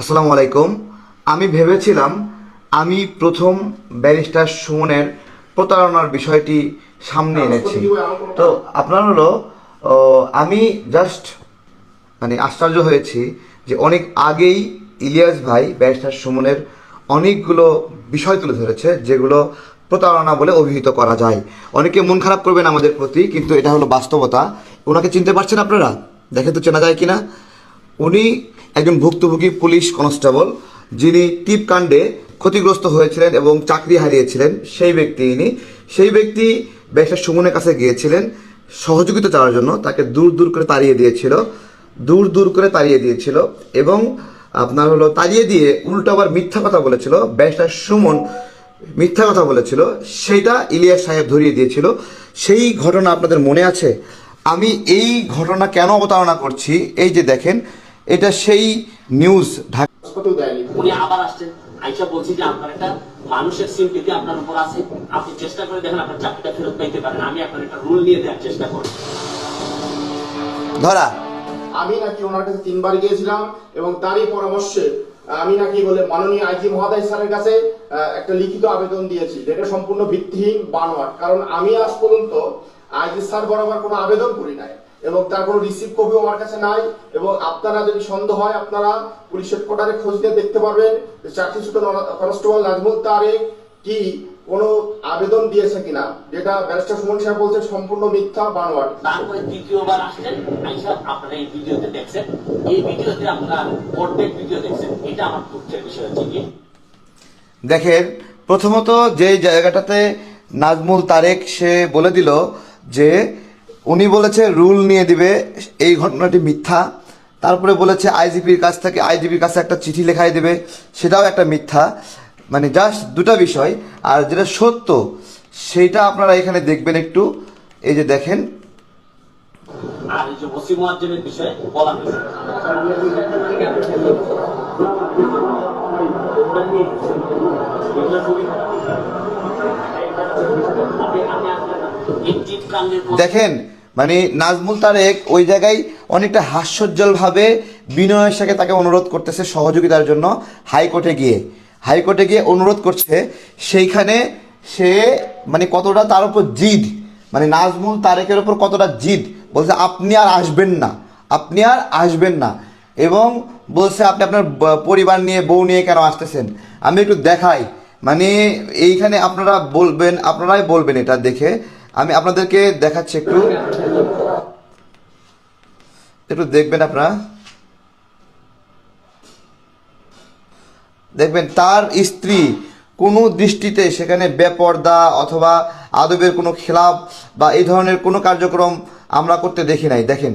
আসসালামু আলাইকুম। আমি ভেবেছিলাম আমি প্রথম ব্যারিস্টার সুমনের প্রতারণার বিষয়টি সামনে এনেছি। তো আপনার হলো আমি জাস্ট মানে আশ্চর্য হয়েছি যে অনেক আগেই ইলিয়াস ভাই ব্যারিস্টার সুমনের অনেকগুলো বিষয় তুলে ধরেছে যেগুলো প্রতারণা বলে অভিহিত করা যায়। অনেকে মন খারাপ করবেন আমাদের প্রতি কিন্তু এটা হলো বাস্তবতা। ওনাকে চিনতে পারছেন আপনারা? দেখে তো চেনা যায় কিনা? উনি একজন ভুক্তভোগী পুলিশ কনস্টেবল যিনি টিপ কাণ্ডে ক্ষতিগ্রস্ত হয়েছিলেন এবং চাকরি হারিয়েছিলেন, সেই ব্যক্তি ইনি। সেই ব্যক্তি ব্যারিস্টার সুমনের কাছে গিয়েছিলেন সহযোগিতা চাওয়ার জন্য, তাকে দূর দূর করে তাড়িয়ে দিয়েছিল, দূর দূর করে তাড়িয়ে দিয়েছিল এবং আপনার হলো তাড়িয়ে দিয়ে উল্টো আবার মিথ্যা কথা বলেছিল, ব্যারিস্টার সুমন মিথ্যা কথা বলেছিল সেইটা ইলিয়াস সাহেব ধরিয়ে দিয়েছিল। সেই ঘটনা আপনাদের মনে আছে? আমি এই ঘটনা কেন অবতারণা করছি? এই যে দেখেন এটা সেই নিউজ ঢাকা উনি আবার আসছেন আইসা বলছি যে আপনার একটা মানুষের সিম্পিতি আপনার উপর আছে। আপনি চেষ্টা করে দেখেন আপনার চাকরিটা ফেরত পাইতে পারেন। আমি আপনার একটা রুল নিয়ে দেওয়ার চেষ্টা করি ধরা। আমি নাকি ওনার কাছে তিনবার গিয়েছিলাম এবং তারই পরামর্শে আমি নাকি বলে মাননীয় আইজি মহোদয় স্যারের কাছে আহ, একটা লিখিত আবেদন দিয়েছি যেটা সম্পূর্ণ ভিত্তিহীন বানোয়াট। কারণ আমি আজ পর্যন্ত আইজি স্যার বরাবর কোনো আবেদন করি নাই। এবং তার কোনো রিসিভ কপিও আমার কাছে নাই এবং আপনারা যদি সন্দেহ হয় আপনারা পুলিশ হেডকোয়ার্টারে খোঁজ নিয়ে দেখতে পারবেন যে চাকরিচ্যুত কনস্টেবল নাজমুল তারেক কি কোনো আবেদন দিয়েছে কিনা। যেটা ব্যারিস্টার সুমন সাহেব বলছে সম্পূর্ণ মিথ্যা বানোয়াট। তারপরে দ্বিতীয়বার আসছেন আইসা আপনারা এই ভিডিওতে দেখছেন। এই ভিডিওতে আপনারা অর্ধেক ভিডিও দেখছেন। এটা আমার দুঃখের বিষয় হচ্ছে কি? দেখেন প্রথমত যে জায়গাটাতে নাজমুল তারেক সে বলে দিল যে উনি বলেছে রুল নিয়ে দিবে এই ঘটনাটি মিথ্যা। তারপরে বলেছে আইজিপির কাছ থেকে আইজিপির কাছে একটা চিঠি লেখাই দেবে সেটাও একটা মিথ্যা। মানে জাস্ট দুটা বিষয় আর যেটা সত্য সেইটা আপনারা এখানে দেখবেন একটু। এই যে দেখেন। দেখেন মানে নাজমুল তারেক ওই জায়গায় অনেকটা হাস্যোজ্জ্বলভাবে বিনয়ের সাথে তাকে অনুরোধ করতেছে সহযোগিতার জন্য হাইকোর্টে গিয়ে। হাইকোর্টে গিয়ে অনুরোধ করছে, সেইখানে সে মানে কতটা তার উপর জিদ মানে নাজমুল তারেকের উপর কতটা জিদ, বলছে আপনি আর আসবেন না, আপনি আর আসবেন না। এবং বলছে, আপনি আপনার পরিবার নিয়ে, বউ নিয়ে কেন আসতেছেন? আমি একটু দেখাই মানে এইখানে আপনারা বলবেন, আপনারাই বলবেন এটা দেখে। আমি আপনাদেরকে দেখাচ্ছি একটু। একটু দেখবেন আপনারা। দেখবেন তার স্ত্রী কোনো দৃষ্টিতে সেখানে বেপর্দা অথবা আদবের কোনো খেলাপ বা এই ধরনের কোনো কার্যক্রম আমরা করতে দেখি নাই। দেখেন।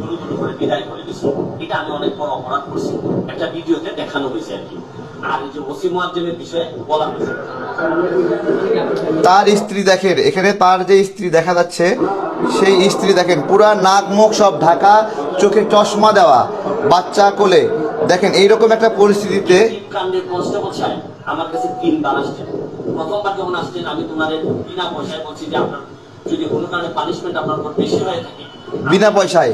এটা আমি অনেক বড় অপরাধ করছি। একটা ভিডিওতে দেখানো হয়েছে আর কি। আর এই যে ওসি মুয়াজ্জেমের বিষয়ে বলা হয়েছে তার স্ত্রী দেখেন এখানে তার যে স্ত্রী দেখা যাচ্ছে সেই স্ত্রী দেখেন পুরা নাক মুখ সব ঢাকা চোখে চশমা দেওয়া বাচ্চা কোলে। দেখেন এইরকম একটা পরিস্থিতিতে কাণ্ডের কনস্টেবল সাহেব আমার কাছে তিনবার আসছেন প্রথমবার যখন আসছেন আমি তোমার বিনা পয়সায় বলছি যে আপনার যদি কোনো কারণে পানিশমেন্ট আপনার উপর বেশি হয়ে থাকে বিনা পয়সায়?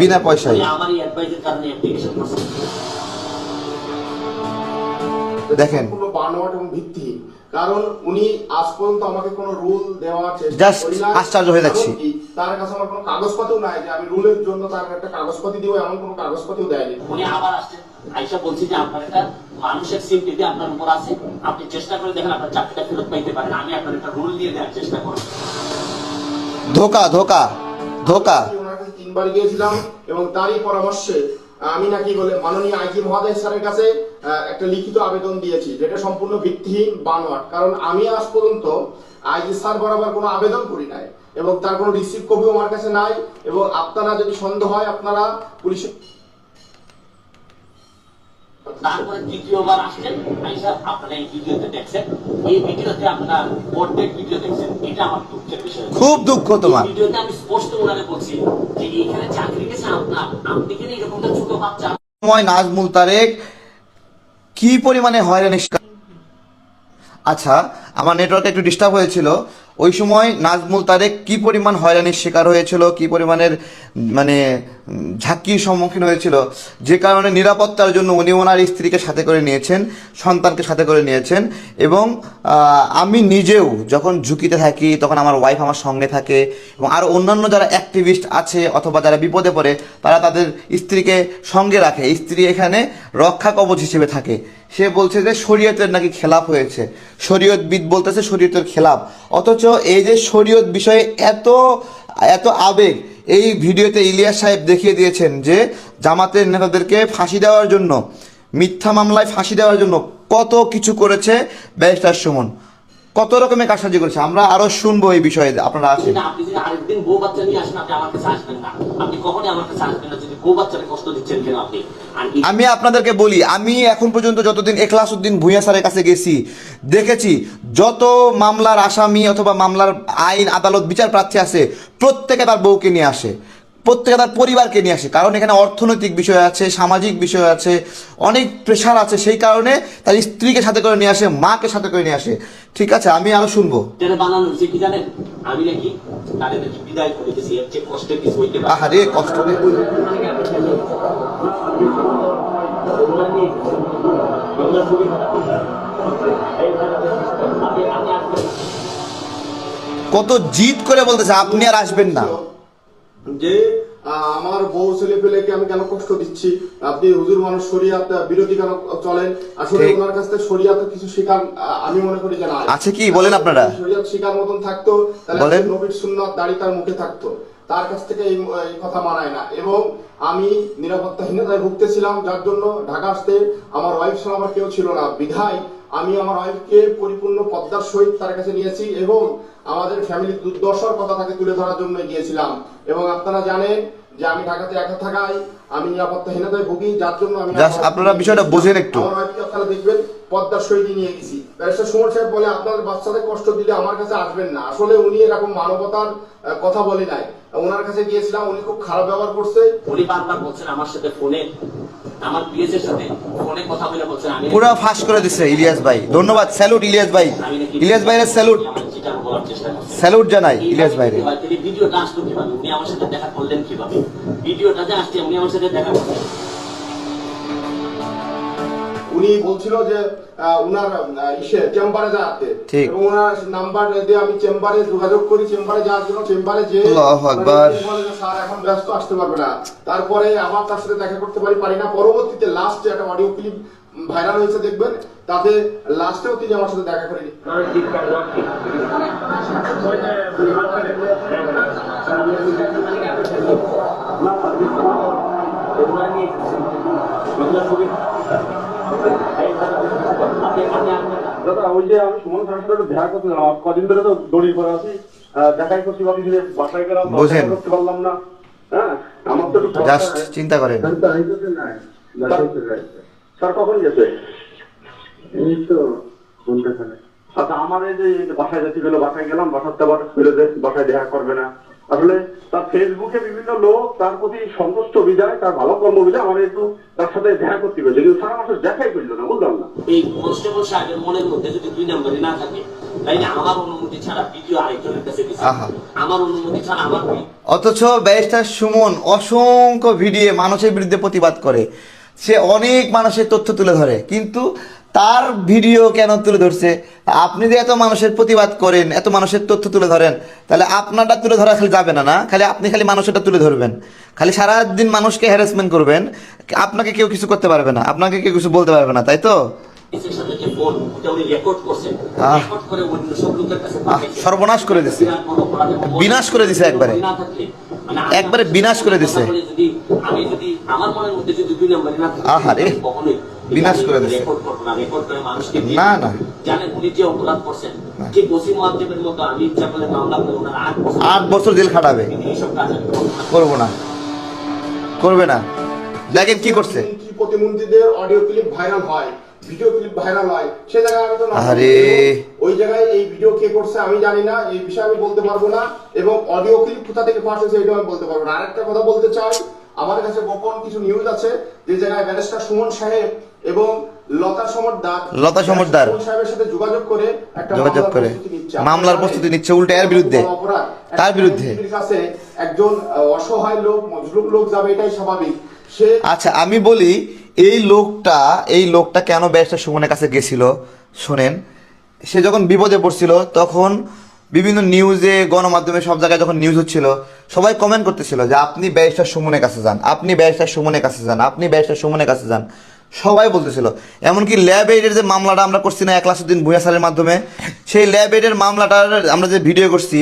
বিনা পয়সায়? অ্যাডভাইসের কারণে অ্যাপ্লিকেশন করছি দেখেন। সম্পূর্ণ বানোয়াট এবং ভিত্তিহীন। কারণ উনি আজ পর্যন্ত আমাকে কোনো রুল। আশ্চর্য হয়ে যাচ্ছি। তার কাছে আমার কোনো নাই যে আমি রুলের জন্য তার একটা দিব এমন কোনো দেয়নি। উনি আবার আসছেন। আইসা বলছি যে আপনার একটা মানুষের সিম্পিতি আপনার উপর আছে। আপনি চেষ্টা করে দেখেন আপনার চাকরিটা ফেরত পাইতে পারেন। আমি আপনার একটা রুল নিয়ে দেওয়ার চেষ্টা করব। ধোকা ধোকা ধোকা। আমি ওনার কাছে তিনবার গিয়েছিলাম এবং তারই পরামর্শে আমি নাকি বলে মাননীয় আইজি মহোদয় স্যারের কাছে একটা লিখিত আবেদন দিয়েছি যেটা সম্পূর্ণ ভিত্তিহীন বানোয়াট। কারণ আমি আজ পর্যন্ত আইজি স্যার বরাবর কোনো আবেদন করি নাই এবং তার কোনো রিসিভ কপিও আমার কাছে নাই এবং আপনারা যদি সন্দেহ হয় আপনারা পুলিশে তারপরে দ্বিতীয়বার আসছেন। আইসা আপনারা এই ভিডিওতে দেখছেন। এই ভিডিওতে আপনারা অর্ধেক ভিডিও দেখছেন। এটা আমার দুঃখের বিষয়। খুব দুঃখ তোমার। ভিডিওতে আমি স্পষ্ট ওনাকে বলছি যে এখানে চাকরি গেছে আপনার। আপনি কেন এরকম ছোট বাচ্চা? সময় নাজমুল তারেক কি পরিমাণে হয়রানি আচ্ছা আমার নেটওয়ার্ক একটু ডিস্টার্ব হয়েছিল। ওই সময় নাজমুল তারেক কি পরিমাণ হয়রানির শিকার হয়েছিল, কি পরিমাণের মানে ঝাঁকির সম্মুখীন হয়েছিল, যে কারণে নিরাপত্তার জন্য উনি ওনার স্ত্রীকে সাথে করে নিয়েছেন, সন্তানকে সাথে করে নিয়েছেন এবং আমি নিজেও যখন ঝুঁকিতে থাকি, তখন আমার ওয়াইফ আমার সঙ্গে থাকে এবং আরও অন্যান্য যারা অ্যাক্টিভিস্ট আছে অথবা যারা বিপদে পড়ে, তারা তাদের স্ত্রীকে সঙ্গে রাখে। স্ত্রী এখানে রক্ষা কবচ হিসেবে থাকে। সে বলছে যে শরীয়তের নাকি খেলাপ হয়েছে। শরীয়তবিদ বলতেছে শরীয়তের খেলাপ অথচ এই যে শরীয়ত বিষয়ে এত এত আবেগ, এই ভিডিওতে ইলিয়াস সাহেব দেখিয়ে দিয়েছেন যে জামাতের নেতাদেরকে ফাঁসি দেওয়ার জন্য, মিথ্যা মামলায় ফাঁসি দেওয়ার জন্য কত কিছু করেছে ব্যারিস্টার সুমন। কত রকমের কারসাজি করেছে? আমরা আরও শুনব এই বিষয়ে। আপনারা আসেন। আপনি যদি আরেকদিন বউ বাচ্চা নিয়ে আসেন আপনি আমার কাছে আসবেন না। আপনি কখনই আমার কাছে আসবেন না। যদি বউ বাচ্চাকে কষ্ট দিচ্ছেন কেন আপনি? আমি আপনাদেরকে বলি আমি এখন পর্যন্ত যতদিন এখলাস উদ্দিন ভূঁইয়া স্যারের কাছে গেছি দেখেছি যত মামলার আসামি অথবা মামলার আইন আদালত বিচার প্রার্থী আছে প্রত্যেকে তার বউকে নিয়ে আসে। প্রত্যেকে তার পরিবারকে নিয়ে আসে। কারণ এখানে অর্থনৈতিক বিষয় আছে সামাজিক বিষয় আছে অনেক প্রেশার আছে। সেই কারণে তার স্ত্রীকে সাথে করে নিয়ে আসে মাকে সাথে করে নিয়ে আসে। ঠিক আছে আমি আরও শুনব। আহারে কষ্ট। কত জিদ করে বলতেছে আপনি আর আসবেন না। যে আমার বউ ছেলে পেলেকে আমি কেন কষ্ট দিচ্ছি? আপনি হুজুর মানুষ শরিয়াত বিরোধী কেন চলেন? আসলে ওনার কাছ থেকে শরিয়াত কিছু শেখার আমি মনে করি যে না। আছে কি? বলেন আপনারা। শরিয়াত শেখার মতন থাকতো তাহলে নবীর সুন্নাত দাড়ি তার মুখে থাকতো। তার কাছ থেকে এই এই কথা মানায় না। এবং আমি নিরাপত্তাহীনতায় ভুগতেছিলাম যার জন্য ঢাকা আসতে আমার ওয়াইফ ছাড়া আমার কেউ ছিল না। বিধায় আমি আমার ওয়াইফকে পরিপূর্ণ পদ্মার সহিত তার কাছে নিয়েছি এবং আমাদের ফ্যামিলির দুর্দশার কথা তাকে তুলে ধরার জন্য গিয়েছিলাম। এবং আপনারা জানেন যে আমি ঢাকাতে একা থাকায় আমি নিরাপত্তাহীনতায় ভুগি যার জন্য আমি আপনারা বিষয়টা বোঝেন একটু। আমার ওয়াইফকে আপনারা দেখবেন পদ্মার শৈলী নিয়ে গেছি। ব্যারিস্টার সুমন সাহেব বলে আপনার বাচ্চাদের কষ্ট দিলে আমার কাছে আসবেন না। আসলে উনি এরকম মানবতার কথা বলে নাই। ওনার কাছে গিয়েছিলাম উনি খুব খারাপ ব্যবহার করছে। উনি বারবার বলছেন আমার সাথে ফোনে আমার পিএসের সাথে ফোনে কথা বলে বলছেন আমি পুরো ফাঁস করে দিছে ইলিয়াস ভাই। ধন্যবাদ। স্যালুট ইলিয়াস ভাই। ইলিয়াস ভাইয়ের স্যালুট। স্যালুট জানাই ইলিয়াস ভাইরে। ভিডিওটা আসলো কীভাবে? উনি আমার সাথে দেখা করলেন কীভাবে? ভিডিওটা যে আসছে উনি আমার সাথে দেখা করলেন। উনি বলছিল যে আহ, উনার ইসে চেম্বারে যাতে। এবং ওনার নাম্বার দিয়ে আমি চেম্বারে যোগাযোগ করি চেম্বারে যাওয়ার জন্য চেম্বারে যে স্যার এখন ব্যস্ত আসতে পারবে না। তারপরে আবার তার সাথে দেখা করতে পারি পারি না। পরবর্তীতে লাস্টে একটা অডিও ক্লিপ ভাইরাল হয়েছে দেখবেন তাতে লাস্টেও তিনি আমার সাথে দেখা করেনি। দাদা ওই যে আমি সুমন স্যারের সাথে দেখা করতে কদিন ধরে তো দড়ির পরে আছি। দেখাই করছি ভাবি যে বাসায় গেলাম বোঝেন। করতে পারলাম না। হ্যাঁ আমার তো জাস্ট চিন্তা করেন। স্যার কখন গেছে? এই তো আচ্ছা আমার এই যে বাসায় যেতে গেলো বাসায় গেলাম। বাসাতে আবার ফিরে বাসায় দেখা করবে না। আসলে তার ফেসবুকে বিভিন্ন লোক তার প্রতি সন্তুষ্ট বিজয় তার ভালো কর্ম বিজয় আমার একটু তার সাথে দেখা করতে হবে কিন্তু স্যার আমার দেখাই করল না বুঝলাম না। এই কনস্টেবল সাহেবের মনের মধ্যে যদি দুই নম্বরে না থাকে তাইলে আমার অনুমতি ছাড়া ভিডিও আরেকজনের কাছে দিছে। আহা। আমার অনুমতি ছাড়া আমার vi- অথচ ব্যারিস্টার সুমন অসংখ্য ভিডিও মানুষের বিরুদ্ধে প্রতিবাদ করে। সে অনেক মানুষের তথ্য তুলে ধরে। কিন্তু তার ভিডিও কেন তুলে ধরছে আপনি যে এত মানুষের প্রতিবাদ করেন এত মানুষের তথ্য তুলে ধরেন তাহলে আপনারটা তুলে ধরা খালি যাবে না না খালি আপনি খালি মানুষেরটা তুলে ধরবেন খালি সারাদিন মানুষকে হ্যারাসমেন্ট করবেন আপনাকে কেউ কিছু করতে পারবে না আপনাকে কেউ কিছু বলতে পারবে না তাই তো। সর্বনাশ করে দিছে। বিনাশ করে দিছে একবারে। মানে একবারে বিনাশ করে দিছে। কথা বলে যদি আমি যদি আমার মনের মধ্যে যদি দুই নম্বরে না থাকে আহারে। বিনাশ করে করব না না, না। জানেন উনি যে অপরাধ করছেন যে বসি মহাদেবের মতো আমি ইচ্ছা করলে মামলা করে ওনার আট বছর জেল খাটাবে। করব না। করবে না। দেখেন কি করছে। মন্ত্রী প্রতিমন্ত্রীদের অডিও ক্লিপ ভাইরাল হয় ভিডিও ক্লিপ ভাইরাল হয় সে জায়গায় আমি তো না- আরে। ওই জায়গায় এই ভিডিও কে করছে আমি জানি না এই বিষয়ে আমি বলতে পারব না এবং অডিও ক্লিপ কোথা থেকে ফাঁস হয়েছে এটাও আমি বলতে পারব না। আরেকটা কথা বলতে চাই আমার কাছে গোপন কিছু নিউজ আছে যে জায়গায় ব্যারিস্টার সুমন সাহেব এবং লতা সমরদার লতা সমরদার। সুমন সাহেবের সাথে যোগাযোগ করে একটা যোগাযোগ করে। মামলার প্রস্তুতি নিচ্ছে উল্টে এর বিরুদ্ধে। তার বিরুদ্ধে। কাছে একজন অসহায় লোক মজলুম লোক যাবে এটাই স্বাভাবিক সে আচ্ছা আমি বলি এই লোকটা এই লোকটা কেন ব্যারিস্টার সুমনের কাছে গেছিল শোনেন সে যখন বিপদে পড়ছিল তখন বিভিন্ন নিউজে গণমাধ্যমে সব জায়গায় যখন নিউজ হচ্ছিল, সবাই কমেন্ট করতেছিল যে আপনি ব্যারিস্টার সুমনের কাছে যান, আপনি ব্যারিস্টার সুমনের কাছে যান, আপনি ব্যারিস্টার সুমনের কাছে যান। সবাই বলতেছিল। এমনকি ল্যাব এইডের যে মামলাটা আমরা করছি না, এক একলাসুদ্দিন ভুয়া স্যারের মাধ্যমে, সেই ল্যাব এইডের মামলাটার আমরা যে ভিডিও করছি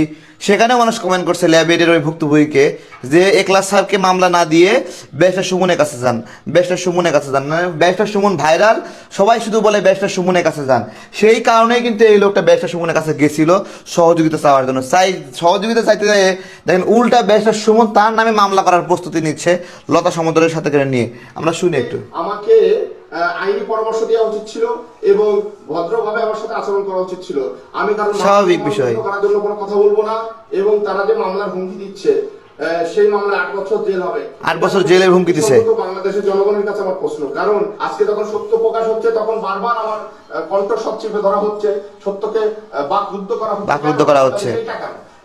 সেখানেও মানুষ কমেন্ট করছে ল্যাব এইডের ওই ভুক্তভোগীকে যে একলাস স্যারকে মামলা না দিয়ে ব্যারিস্টার সুমনের কাছে যান। ব্যারিস্টার সুমনের কাছে যান। মানে ব্যারিস্টার সুমন ভাইরাল, সবাই শুধু বলে ব্যারিস্টার সুমনের কাছে যান। সেই কারণেই কিন্তু এই লোকটা ব্যারিস্টার সুমনের কাছে গেছিল সহযোগিতা চাওয়ার জন্য। চাই, সহযোগিতা চাইতে চাই দেখেন উল্টা ব্যারিস্টার সুমন তার নামে মামলা করার প্রস্তুতি নিচ্ছে লতা সমুদ্রের সাথে করে নিয়ে। আমরা শুনি একটু। আমাকে আইনি পরামর্শ দেওয়া উচিত ছিল এবং ভদ্রভাবে আমার সাথে আচরণ করা উচিত ছিল আমি কারণ স্বাভাবিক বিষয়। করার জন্য কোনো কথা বলব না এবং তারা যে মামলার হুমকি দিচ্ছে সেই মামলায় আট বছর জেল হবে আট বছর জেলের হুমকি দিছে। বাংলাদেশের জনগণের কাছে আমার প্রশ্ন কারণ আজকে যখন সত্য প্রকাশ হচ্ছে তখন বারবার আমার কণ্ঠস্বর চেপে ধরা হচ্ছে সত্যকে বাকরুদ্ধ করা হচ্ছে বাকরুদ্ধ করা হচ্ছে।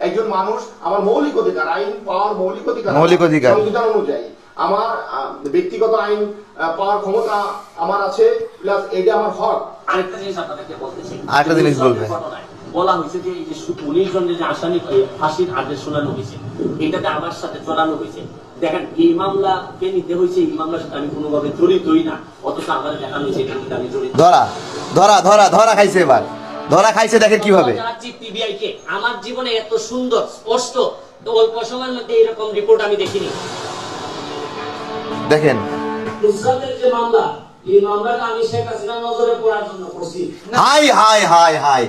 একজন মানুষ আমার মৌলিক অধিকার আইন পাওয়ার মৌলিক অধিকার মৌলিক অধিকার। সংবিধান অনুযায়ী আমার ব্যক্তিগত আইন পাওয়ার ক্ষমতা আমার আছে প্লাস এটা আমার হক। আরেকটা জিনিস আপনাদেরকে বলতেছি। আরেকটা জিনিস বলবে। বলা হয়েছে যে এই যে উনিশ জনের যে আসামি এ, ফাঁসির আদেশ শোনানো হয়েছে এটাতে আমার সাথে জড়ানো হয়েছে দেখেন এই মামলাকে নিতে হয়েছে? এই মামলার সাথে আমি কোনোভাবে জড়িতই না। অথচ আমার দেখানো হয়েছে এটার মধ্যে আমি জড়িত। ধরা ধরা ধরা ধরা খাইছে এবার। ধরা খাইছে দেখেন কীভাবে। PBI কে আমার জীবনে এত সুন্দর স্পষ্ট তো অল্প সময়ের মধ্যে এরকম রিপোর্ট আমি দেখিনি। করছি। Hi hi hi hi.